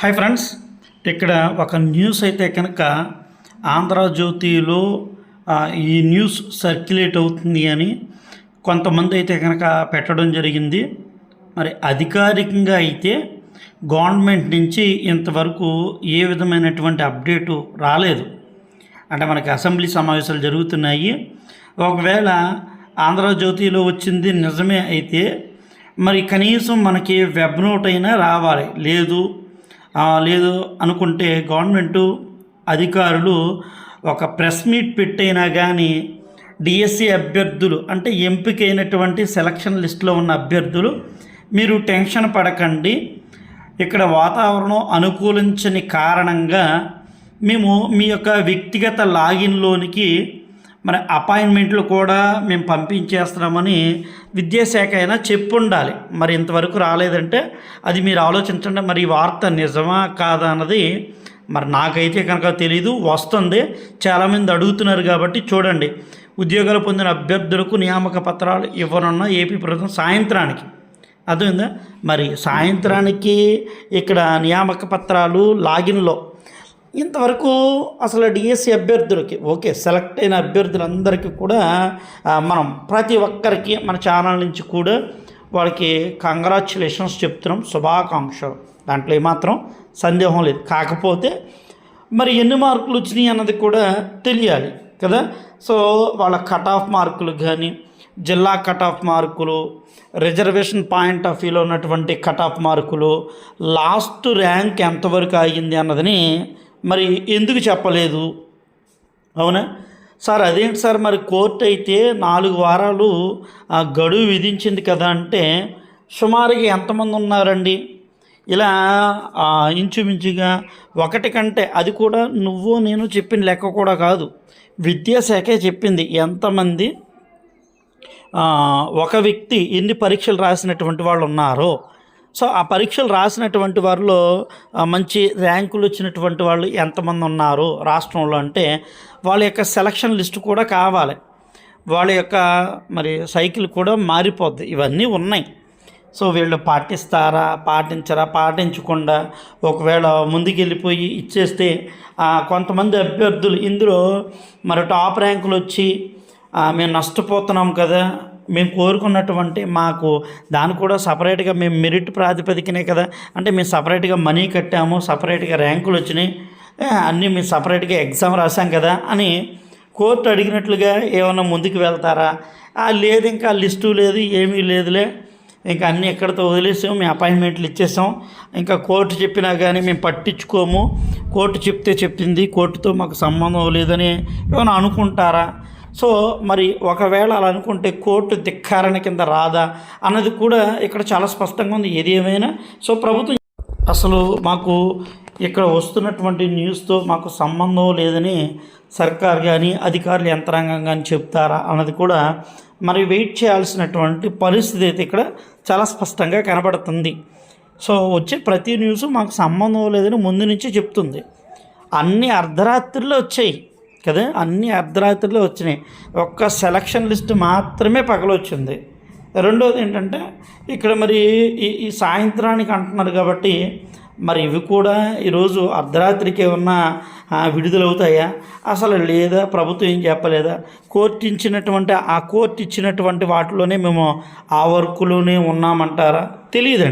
Hi friends ఇక్కడ ఒక news అయితే కనుక ఆంధ్రజ్యోతిలో ఈ న్యూస్ సర్క్యులేట్ అవుతుంది అని కొంతమంది అయితే కనుక పెట్టడం జరిగింది. మరి అధికారికంగా అయితే గవర్నమెంట్ నుంచి ఇంతవరకు ఏ విధమైనటువంటి అప్డేటు రాలేదు. అంటే మనకి అసెంబ్లీ సమావేశాలు జరుగుతున్నాయి. ఒకవేళ ఆంధ్రజ్యోతిలో వచ్చింది నిజమే అయితే మరి కనీసం మనకి వెబ్ నోట్ అయినా రావాలి. లేదు లేదు అనుకుంటే గవర్నమెంటు అధికారులు ఒక ప్రెస్ మీట్ పెట్టైనా కానీ డిఎస్సి అభ్యర్థులు అంటే ఎంపికైనటువంటి సెలక్షన్ లిస్టులో ఉన్న అభ్యర్థులు మీరు టెన్షన్ పడకండి. ఇక్కడ వాతావరణం అనుకూలించని కారణంగా మేము మీ యొక్క వ్యక్తిగత లాగిన్లోనికి మన అపాయింట్మెంట్లు కూడా మేము పంపించేస్తున్నామని విద్యాశాఖ అయినా చెప్పుండాలి. మరి ఇంతవరకు రాలేదంటే అది మీరు ఆలోచించండి. మరి ఈ వార్త నిజమా కాదా అన్నది మరి నాకైతే కనుక తెలీదు వస్తుంది. చాలామంది అడుగుతున్నారు కాబట్టి చూడండి. ఉద్యోగాలు పొందిన అభ్యర్థులకు నియామక పత్రాలు ఇవ్వనున్న ఏపీ ప్రభుత్వం సాయంత్రానికి. అర్థమైందా? మరి సాయంత్రానికి ఇక్కడ నియామక పత్రాలు లాగిన్లో ఇంతవరకు అసలు డిఎస్సి అభ్యర్థులకి ఓకే సెలెక్ట్ అయిన అభ్యర్థులందరికీ కూడా మనం ప్రతి ఒక్కరికి మన ఛానల్ నుంచి కూడా వాళ్ళకి కంగ్రాచులేషన్స్ చెప్తున్నాం శుభాకాంక్షలు. దాంట్లో ఏమాత్రం సందేహం లేదు. కాకపోతే మరి ఎన్ని మార్కులు వచ్చినాయి అన్నది కూడా తెలియాలి కదా? సో వాళ్ళ కట్ ఆఫ్ మార్కులు కానీ జిల్లా కట్ ఆఫ్ మార్కులు రిజర్వేషన్ పాయింట్ ఆఫ్ వ్యూలో ఉన్నటువంటి కట్ ఆఫ్ మార్కులు లాస్ట్ ర్యాంక్ ఎంతవరకు అయ్యింది అన్నదని మరి ఎందుకు చెప్పలేదు? అవునా? సార్ అదేంటి సార్ మరి కోర్టు అయితే నాలుగు వారాలు ఆ గడువు విధించింది కదా అంటే సుమారుగా ఎంతమంది ఉన్నారండి? ఇలా ఇంచుమించుగా ఒకటి కంటే అది కూడా నువ్వు నేను చెప్పిన లెక్క కూడా కాదు. విద్యాశాఖే చెప్పింది ఎంతమంది ఒక వ్యక్తి ఎన్ని పరీక్షలు రాసినటువంటి వాళ్ళు ఉన్నారో. సో ఆ పరీక్షలు రాసినటువంటి వారిలో మంచి ర్యాంకులు వచ్చినటువంటి వాళ్ళు ఎంతమంది ఉన్నారు రాష్ట్రంలో అంటే వాళ్ళ యొక్క సెలక్షన్ లిస్ట్ కూడా కావాలి. వాళ్ళ యొక్క మరి సైకిల్ కూడా మారిపోద్ది. ఇవన్నీ ఉన్నాయి. సో వీళ్ళు పాటిస్తారా పాటించరా పాటించకుండా ఒకవేళ ముందుకెళ్ళిపోయి ఇచ్చేస్తే కొంతమంది అభ్యర్థులు ఇందులో మరి టాప్ ర్యాంకులు వచ్చి మేము నష్టపోతున్నాం కదా మేము కోరుకున్నటువంటి మాకు దాన్ని కూడా సపరేట్గా మేము మెరిట్ ప్రాతిపదికనే కదా. అంటే మేము సపరేట్గా మనీ కట్టాము సపరేట్గా ర్యాంకులు వచ్చినాయి. అన్నీ మేము సపరేట్గా ఎగ్జామ్ రాసాం కదా అని కోర్టు అడిగినట్లుగా ఏమన్నా ముందుకు వెళ్తారా? ఆ, లేదు ఇంకా లిస్టు లేదు ఏమీ లేదులే. ఇంకా అన్నీ ఎక్కడితో వదిలేసాం మేము అపాయింట్మెంట్లు ఇచ్చేసాం. ఇంకా కోర్టు చెప్పినా కానీ మేము పట్టించుకోము. కోర్టు చెప్తే చెప్పింది కోర్టుతో మాకు సంబంధం లేదని ఏమైనా అనుకుంటారా? సో మరి ఒకవేళ అలా అనుకుంటే కోర్టు ధిక్కారణ కింద రాదా అన్నది కూడా ఇక్కడ చాలా స్పష్టంగా ఉంది. ఏది ఏమైనా? సో ప్రభుత్వం అసలు మాకు ఇక్కడ వస్తున్నటువంటి న్యూస్తో మాకు సంబంధం లేదని సర్కార్ కానీ అధికారులు యంత్రాంగం కానీ చెప్తారా అన్నది కూడా మరి వెయిట్ చేయాల్సినటువంటి పరిస్థితి అయితే ఇక్కడ చాలా స్పష్టంగా కనబడుతుంది. సో వచ్చే ప్రతి న్యూస్ మాకు సంబంధం లేదని ముందు నుంచి చెప్తుంది. అన్ని అర్ధరాత్రిలో వచ్చాయి. కదా? అన్ని అర్ధరాత్రిలో వచ్చినాయి. ఒక్క సెలక్షన్ లిస్ట్ మాత్రమే పగలొచ్చింది. రెండోది ఏంటంటే ఇక్కడ మరి ఈ ఈ సాయంత్రానికి అంటున్నారు కాబట్టి మరి ఇవి కూడా ఈరోజు అర్ధరాత్రికి ఏమన్నా విడుదలవుతాయా? అసలు లేదా? ప్రభుత్వం ఏం చెప్పలేదా? కోర్టు ఇచ్చినటువంటి ఆ కోర్టు ఇచ్చినటువంటి వాటిలోనే మేము ఆ వర్క్లోనే ఉన్నామంటారా? తెలియదండి